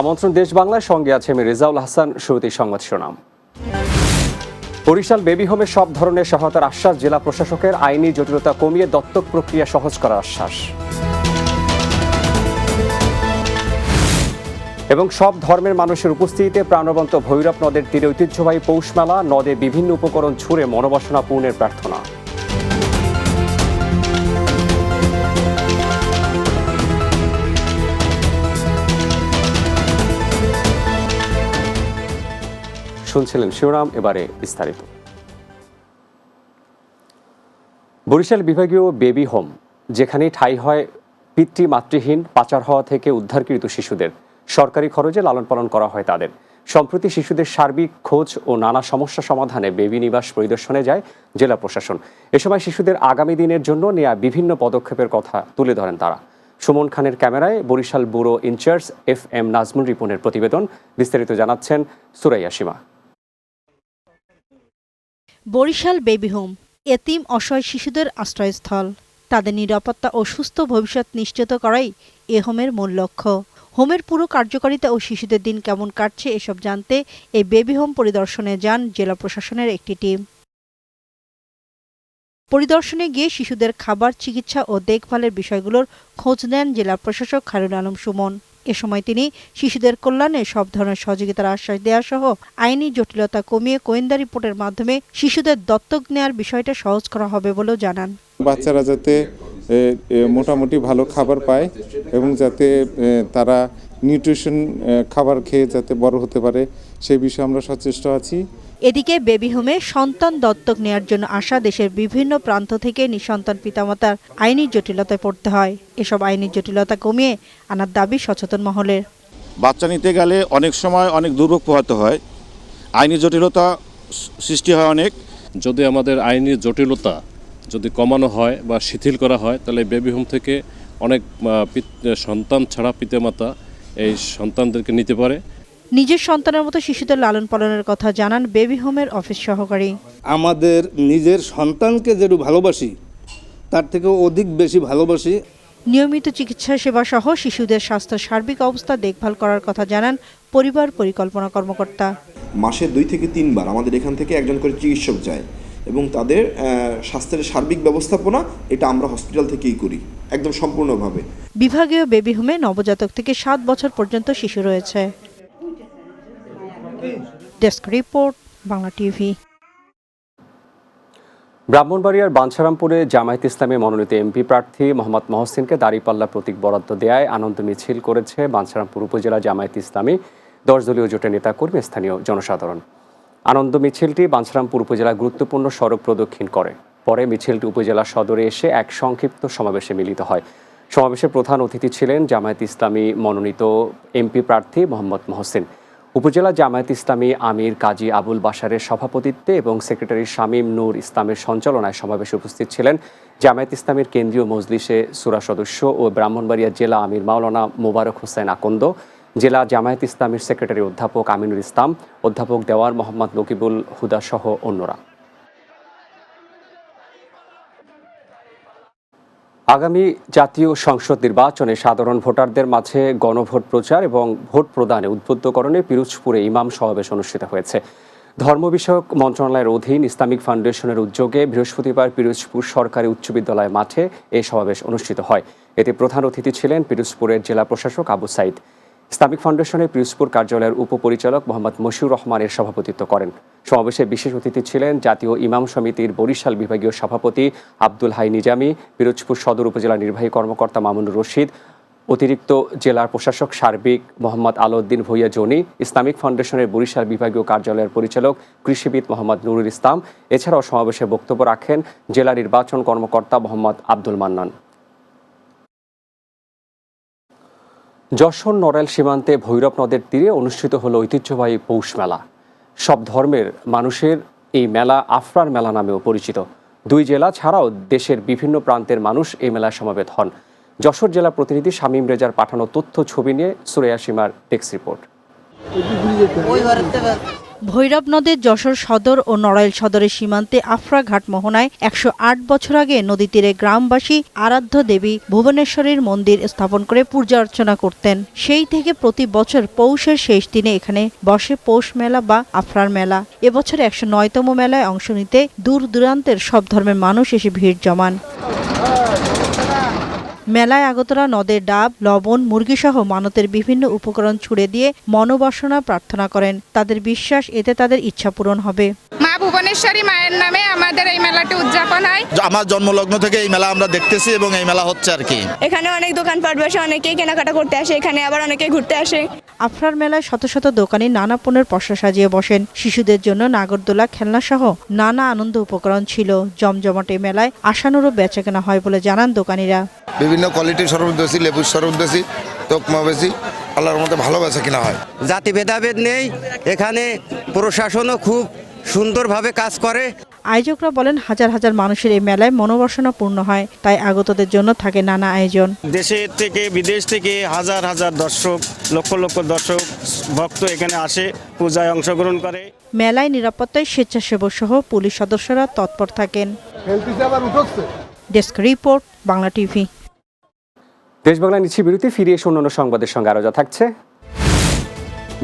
আমন্ত্রণ দেশ বাংলার সঙ্গে আছে আমি রেজাউল হাসান, শুরুতেই সংবাদ শিরোনাম। বরিশাল বেবি হোমে সব ধরনের সহায়তার আশ্বাস জেলা প্রশাসকের। আইনি জটিলতা কমিয়ে দত্তক প্রক্রিয়া সহজ করার আশ্বাস। এবং সব ধর্মের মানুষের উপস্থিতিতে প্রাণবন্ত ভৈরব নদের তীরে ঐতিহ্যবাহী পৌষ মেলা নদে বিভিন্ন উপকরণ ছুঁড়ে মনোবাসনা পূর্ণের প্রার্থনা। শুনছিলেন শিবরাম এবারে বিস্তারিত। বরিশাল বিভাগীয় বেবি হোম যেখানে ঠাই হয় পিতৃ মাতৃহীন পাচার হওয়া থেকে উদ্ধারকৃত শিশুদের। সরকারি খরচে লালন পালন করা হয় তাদের। সম্প্রতি শিশুদের সার্বিক খোঁজ ও নানা সমস্যা সমাধানে বেবি নিবাস পরিদর্শনে যায় জেলা প্রশাসন। এ সময় শিশুদের আগামী দিনের জন্য নেয়া বিভিন্ন পদক্ষেপের কথা তুলে ধরেন তারা। সুমন খানের ক্যামেরায় Barishal bureau in charge F M Nazmul রিপনের প্রতিবেদন বিস্তারিত জানাচ্ছেন সুরাইয়া সীমা। বরিশাল বেবি হোম, এতিম অসহায় শিশুদের আশ্রয়স্থল। তাদের নিরাপত্তা ও সুস্থ ভবিষ্যৎ নিশ্চিত করাই এ হোমের মূল লক্ষ্য। হোমের পুরো কার্যকারিতা ও শিশুদের দিন কেমন কাটছে এসব জানতে এই বেবি হোম পরিদর্শনে যান জেলা প্রশাসনের একটি টিম। পরিদর্শনে গিয়ে শিশুদের খাবার, চিকিৎসা ও দেখভালের বিষয়গুলোর খোঁজ নেন জেলা প্রশাসক খায়রুল আলম সুমন। এ সময় তিনি শিশুদের কল্যাণে সব ধরনের সহযোগিতার আশ্বাস দেওয়া সহ আইনি জটিলতা কমিয়ে গোয়েন্দা রিপোর্টের মাধ্যমে শিশুদের দত্তক নেয়ার বিষয়টা সহজ করা হবে বলেও জানান। বাচ্চারা যাতে মোটামুটি ভালো খাবার পায় এবং যাতে তারা নিউট্রিশন খাবার খেয়ে যাতে বড় হতে পারে সেই বিষয়ে আমরা সচেষ্ট আছি। এদিকে বেবি হোমে সন্তান দত্তক নেয়ার জন্য আসা দেশের বিভিন্ন প্রান্ত থেকে নিঃসন্তান পিতামাতার আইনি জটিলতায় পড়তে হয়। এসব আইনি জটিলতা কমিয়ে আনার দাবি সচেতন মহলের। বাচ্চা নিতে গেলে অনেক সময় অনেক দুর্ভোগ পোহাতে হয়। আইনি জটিলতা সৃষ্টি হয় অনেক। যদি আমাদের আইনি জটিলতা যদি কমানো হয় বা শিথিল করা হয় তাহলে বেবি হোম থেকে অনেক পিত- সন্তান ছাড়া পিতামাতা এই সন্তানদেরকে নিতে পারে। নিজের সন্তানের মতো শিশুদের লালন পালনের কথা জানান বেবি হোমের অফিস সহকারী। আমাদের নিজের সন্তানকে যেটু ভালোবাসি তার থেকেও অধিক বেশি ভালোবাসি। নিয়মিত চিকিৎসা সেবা সহ শিশুদের স্বাস্থ্য সার্বিক অবস্থা দেখভাল করার কথা জানান পরিবার পরিকল্পনা কর্মকর্তা। মাসে দুই থেকে তিনবার আমাদের এখান থেকে একজন করে চিকিৎসক যায় এবং তাদের স্বাস্থ্যের সার্বিক ব্যবস্থাপনা এটা আমরা হসপিটাল থেকেই করি একদম সম্পূর্ণভাবে। বিভাগীয় বেবি হোমে নবজাতক থেকে সাত বছর পর্যন্ত শিশু রয়েছে। Desk report, Bangla TV. ব্রাহ্মণবাড়িয়ার বাঞ্ছারামপুরে জামায়াত ইসলামী মনোনীত এমপি প্রার্থী মোহাম্মদ মহসিনকে দাঁড়িপাল্লা প্রতীক বরাদ্দ দেয়ায় আনন্দ মিছিল করেছে বাঞ্ছারামপুর উপজেলা জামায়াত ইসলামী দশ দলীয় জোটের নেতাকর্মী স্থানীয় জনসাধারণ। আনন্দ মিছিলটি বাঞ্ছারামপুর উপজেলা গুরুত্বপূর্ণ সড়ক প্রদক্ষিণ করে। পরে মিছিলটি উপজেলা সদরে এসে এক সংক্ষিপ্ত সমাবেশে মিলিত হয়। সমাবেশে প্রধান অতিথি ছিলেন জামায়াত ইসলামী মনোনীত এমপি প্রার্থী মোহাম্মদ মহসিন। উপজেলা জামায়াত ইসলামী আমির কাজী আবুল বাসারের সভাপতিত্বে এবং সেক্রেটারি শামীম নূর ইসলামের সঞ্চালনায় সমাবেশে উপস্থিত ছিলেন জামায়াত ইসলামের কেন্দ্রীয় মজলিসে সুরা সদস্য ও ব্রাহ্মণবাড়িয়া জেলা আমির মাওলানা মোবারক হোসেন আকন্দ, জেলা জামায়াত ইসলামের সেক্রেটারি অধ্যাপক আমিনুল ইসলাম, অধ্যাপক দেওয়ার মোহাম্মদ নকিবুল হুদাসহ অন্যরা। আগামী জাতীয় সংসদ নির্বাচনে সাধারণ ভোটারদের মাঝে গণভোট প্রচার এবং ভোট প্রদানে উদ্বুদ্ধকরণে পিরোজপুরে ইমাম সমাবেশ অনুষ্ঠিত হয়েছে। ধর্ম বিষয়ক মন্ত্রণালয়ের অধীন ইসলামিক ফাউন্ডেশনের উদ্যোগে বৃহস্পতিবার পিরোজপুর সরকারি উচ্চ বিদ্যালয় মাঠে এই সমাবেশ অনুষ্ঠিত হয়। এতে প্রধান অতিথি ছিলেন পিরোজপুরের জেলা প্রশাসক আবু সাইদ। ইসলামিক ফাউন্ডেশনের পিরোজপুর কার্যালয়ের উপপরিচালক মোহাম্মদ মশিউর রহমানের সভাপতিত্ব করেন। সমাবেশে বিশেষ অতিথি ছিলেন জাতীয় ইমাম সমিতির বরিশাল বিভাগীয় সভাপতি আব্দুল হাই নিজামী, পিরোজপুর সদর উপজেলা নির্বাহী কর্মকর্তা মামুনুর রশিদ, অতিরিক্ত জেলার প্রশাসক সার্বিক মোহাম্মদ আলাউদ্দিন ভুইয়া জনি, ইসলামিক ফাউন্ডেশনের বরিশাল বিভাগীয় কার্যালয়ের পরিচালক কৃষিবিদ মোহাম্মদ নুরুল ইসলাম। এছাড়াও সমাবেশে বক্তব্য রাখেন জেলা নির্বাচন কর্মকর্তা মোহাম্মদ আব্দুল মান্নান। যশোর নড়াইল সীমান্তে ভৈরব নদের তীরে অনুষ্ঠিত হল ঐতিহ্যবাহী পৌষ মেলা। সব ধর্মের মানুষের এই মেলা আফরার মেলা নামেও পরিচিত। দুই জেলা ছাড়াও দেশের বিভিন্ন প্রান্তের মানুষ এই মেলায় সমাবেত হন। যশোর জেলা প্রতিনিধি শামীম রেজার পাঠানো তথ্য, ছবি নিয়ে সুরেয়া সীমার টেক্স রিপোর্ট। ভৈরব নদের যশোর সদর ও নড়াইল সদরের সীমান্তে আফরা ঘাট মোহনায় একশো আট বছর আগে নদী তীরে গ্রামবাসী আরাধ্য দেবী ভুবনেশ্বরীর মন্দির স্থাপন করে পূজা অর্চনা করতেন। সেই থেকে প্রতি বছর পৌষের শেষ দিনে এখানে বসে পৌষ মেলা বা আফরার মেলা। এবছর একশো নয়তম মেলায় অংশ নিতে দূর দূরান্তের সব ধর্মের মানুষ এসে ভিড় জমান। মেলায় আগতরা নদের ডাব লবণ মুরগিসহ মানতের বিভিন্ন উপকরণ ছুড়ে দিয়ে মনোবাসনা প্রার্থনা করেন। তাদের বিশ্বাস এতে তাদের ইচ্ছা পূরণ হবে। মা ভুবনেশ্বরী মায়ের নামে আমাদের এই মেলাটি উদযাপন হয়। আমার জন্মলগ্ন থেকে এই মেলা আমরা দেখতেছি এবং এই মেলা হচ্ছে আর কি। এখানে অনেক দোকানপাট বসে অনেকেই কেনাকাটা করতে আসে এখানে আবার অনেকে ঘুরতে আসে। আফরার মেলায় শত শত দোকানি নানা পণ্যের পসরা সাজিয়ে বসেন। শিশুদের জন্য নাগরদোলা খেলনা সহ নানা আনন্দ উপকরণ ছিল। জমজমাটে মেলায় আশানুরূপ বেচাকেনা হয় বলে জানান দোকানিরা। বিভিন্ন কোয়ালিটির বেশি লেবুর বেশি তোকমা বেশি আল্লাহর মধ্যে ভালো বেচা কিনা হয়। জাতি ভেদাভেদ নেই। এখানে প্রশাসনও খুব সুন্দরভাবে কাজ করে। আয়োজকরা বলেন হাজার হাজার মানুষের এই মেলায় মনোবাসনা পূর্ণ হয় তাই আগতদের জন্য থাকে নানা আয়োজন। দেশের থেকে বিদেশ থেকে হাজার হাজার দর্শক লক্ষ লক্ষ দর্শক ভক্ত এখানে আসে পূজায় অংশগ্রহণ করে। মেলায় নিরাপত্তায় স্বেচ্ছাসেবক সহ পুলিশ সদস্যরা তৎপর থাকেন। Desk report Bangla TV. দেশ বাংলা নিচ্ছি বিরতি ফিরে এসে অন্যান্য সংবাদের সঙ্গে আরও যা থাকছে।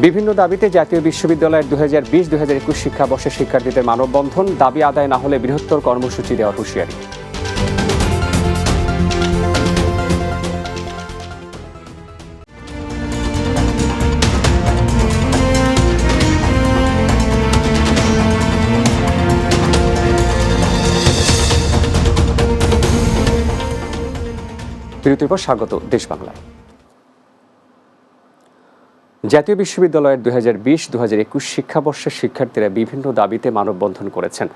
বিভিন্ন দাবিতে জাতীয় বিশ্ববিদ্যালয়ের দু হাজার বিশ দু হাজার একুশ শিক্ষাবর্ষের শিক্ষার্থীদের মানববন্ধন, দাবি আদায় না হলে বৃহত্তর কর্মসূচি দেওয়ার হুঁশিয়ারি। বিরতির পর স্বাগত, দেশ বাংলায়। জাতীয় বিশ্ববিদ্যালয়ের দু হাজার বিশ দু হাজার একুশ শিক্ষাবর্ষের শিক্ষার্থীরা বিভিন্ন দাবিতে মানববন্ধন করেছেন।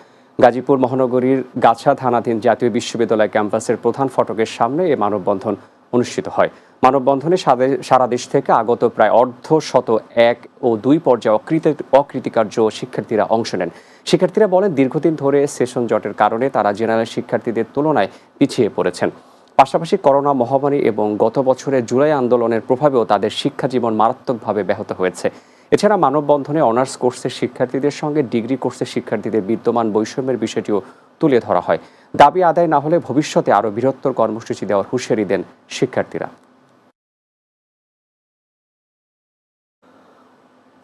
গাজীপুর মহানগরীর গাছা থানাধীন জাতীয় বিশ্ববিদ্যালয় ক্যাম্পাসের প্রধান ফটকের সামনে এই মানববন্ধন অনুষ্ঠিত হয়। মানববন্ধনে সারা দেশ থেকে আগত প্রায় অর্ধ শত এক ও দুই পর্যায়ে অকৃত- অকৃতিকার্য শিক্ষার্থীরা অংশ নেন। শিক্ষার্থীরা বলেন, দীর্ঘদিন ধরে সেশন জটের কারণে তারা জেনারেল শিক্ষার্থীদের তুলনায় পিছিয়ে পড়েছেন। পাশাপাশি করোনা মহামারী এবং গত বছরের জুলাই আন্দোলনের প্রভাবেও তাদের শিক্ষা জীবন মারাত্মকভাবে ব্যাহত হয়েছে। এছাড়া মানববন্ধনে অনার্স কোর্সের শিক্ষার্থীদের সঙ্গে ডিগ্রি কোর্সের শিক্ষার্থীদের বিদ্যমান বৈষম্যের বিষয়টিও তুলে ধরা হয়। দাবি আদায় না হলে ভবিষ্যতে আরও বৃহত্তর কর্মসূচি দেওয়ার হুঁশিয়ারি দেন শিক্ষার্থীরা।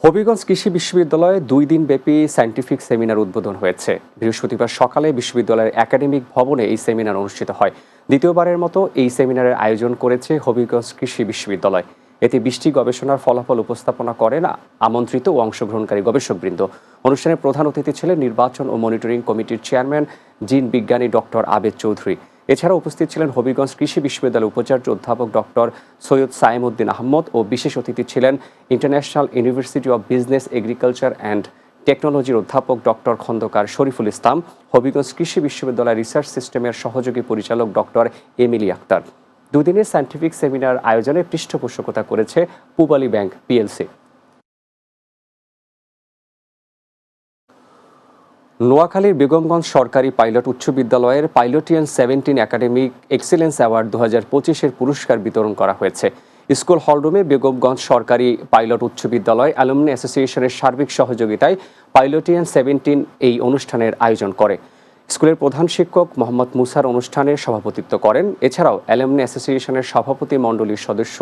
হবিগঞ্জ কৃষি বিশ্ববিদ্যালয়ে দুই দিন ব্যাপী সায়েন্টিফিক সেমিনার উদ্বোধন হয়েছে। বৃহস্পতিবার সকালে বিশ্ববিদ্যালয়ের একাডেমিক ভবনে এই সেমিনার অনুষ্ঠিত হয়। দ্বিতীয়বারের মতো এই সেমিনারের আয়োজন করেছে হবিগঞ্জ কৃষি বিশ্ববিদ্যালয়। এতে বৃষ্টি গবেষণার ফলাফল উপস্থাপনা করেন আমন্ত্রিত ও অংশগ্রহণকারী গবেষকবৃন্দ। অনুষ্ঠানে প্রধান অতিথি ছিলেন নির্বাচন ও মনিটরিং কমিটির চেয়ারম্যান, জিন বিজ্ঞানী ডক্টর আবেদ চৌধুরী। এছাড়া উপস্থিত ছিলেন হবিগঞ্জ কৃষি বিশ্ববিদ্যালয়ের উপাচার্য অধ্যাপক ডক্টর সৈয়দ সাইম উদ্দিন আহমদ ও বিশেষ অতিথি ছিলেন international university of business, agriculture and টেকনোলজির অধ্যাপক ডক্টর খন্দকার শরীফুল ইসলাম, হবিগঞ্জ কৃষি বিশ্ববিদ্যালয় রিসার্চ সিস্টেমের সহযোগী পরিচালক ডক্টর এমিলি আক্তার। দুদিনের সায়েন্টিফিক সেমিনার আয়োজনে পৃষ্ঠপোষকতা করেছে পুবালি ব্যাংক পিএলসি। নোয়াখালীর বেগমগঞ্জ সরকারি পাইলট উচ্চ বিদ্যালয়ের Pilotian seventeen academic excellence award দু হাজার পঁচিশের পুরস্কার বিতরণ করা হয়েছে। স্কুল হলরুমে বেগমগঞ্জ সরকারি পাইলট উচ্চ বিদ্যালয় অ্যালুমনি অ্যাসোসিয়েশনের সার্বিক সহযোগিতায় পাইলটিয়ান সেভেন্টিন এই অনুষ্ঠানের আয়োজন করে। স্কুলের প্রধান শিক্ষক মোহাম্মদ মুসার অনুষ্ঠানে সভাপতিত্ব করেন। এছাড়াও অ্যালুমনি অ্যাসোসিয়েশনের সভাপতি মণ্ডলীর সদস্য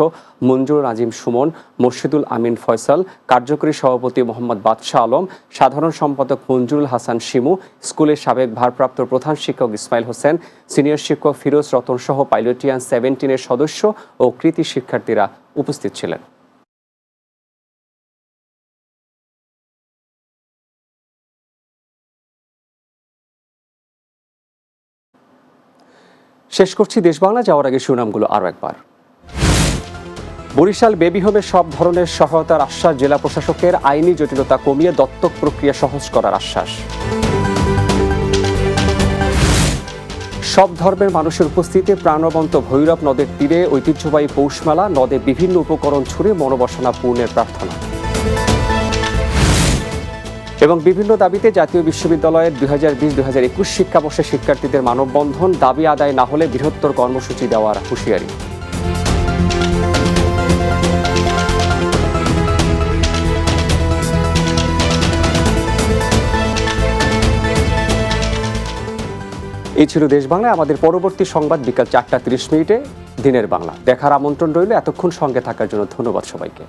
মঞ্জুর নাজিম সুমন মর্শিদুল আমিন ফয়সাল, কার্যকরী সভাপতি মোহাম্মদ বাদশাহ আলম, সাধারণ সম্পাদক মঞ্জুরুল হাসান শিমু, স্কুলের সাবেক ভারপ্রাপ্ত প্রধান শিক্ষক ইসমাইল হোসেন, সিনিয়র শিক্ষক ফিরোজ রতন সহ পাইলটিয়ান সেভেন্টিনের সদস্য ও কৃতি শিক্ষার্থীরা উপস্থিত ছিলেন। শেষ করছি দেশ বাংলা যাওয়ার আগে সুনামগুলো আরও একবার। বরিশাল বেবি হোমে সব ধরনের সহায়তার আশ্বাস জেলা প্রশাসকের। আইনি জটিলতা কমিয়ে দত্তক প্রক্রিয়া সহজ করার আশ্বাস। সব ধর্মের মানুষের উপস্থিতিতে প্রাণবন্ত ভৈরব নদের তীরে ঐতিহ্যবাহী পৌষমেলা, নদে বিভিন্ন উপকরণ ছুড়ে মনোবাসনা পূর্ণের প্রার্থনা। এবং বিভিন্ন দাবিতে জাতীয় বিশ্ববিদ্যালয়ের দুই হাজার বিশ, দুই হাজার একুশ শিক্ষাবর্ষে শিক্ষার্থীদের মানববন্ধন দাবি আদায় না হলে বৃহত্তর কর্মসূচি দেওয়ার হুঁশিয়ারি। এই ছিল দেশ বাংলায় আমাদের পরবর্তী সংবাদ বিকাল চারটা তিরিশ মিনিটে দিনের বাংলা। দেখার আমন্ত্রণ রইল এতক্ষণ সঙ্গে থাকার জন্য ধন্যবাদ সবাইকে।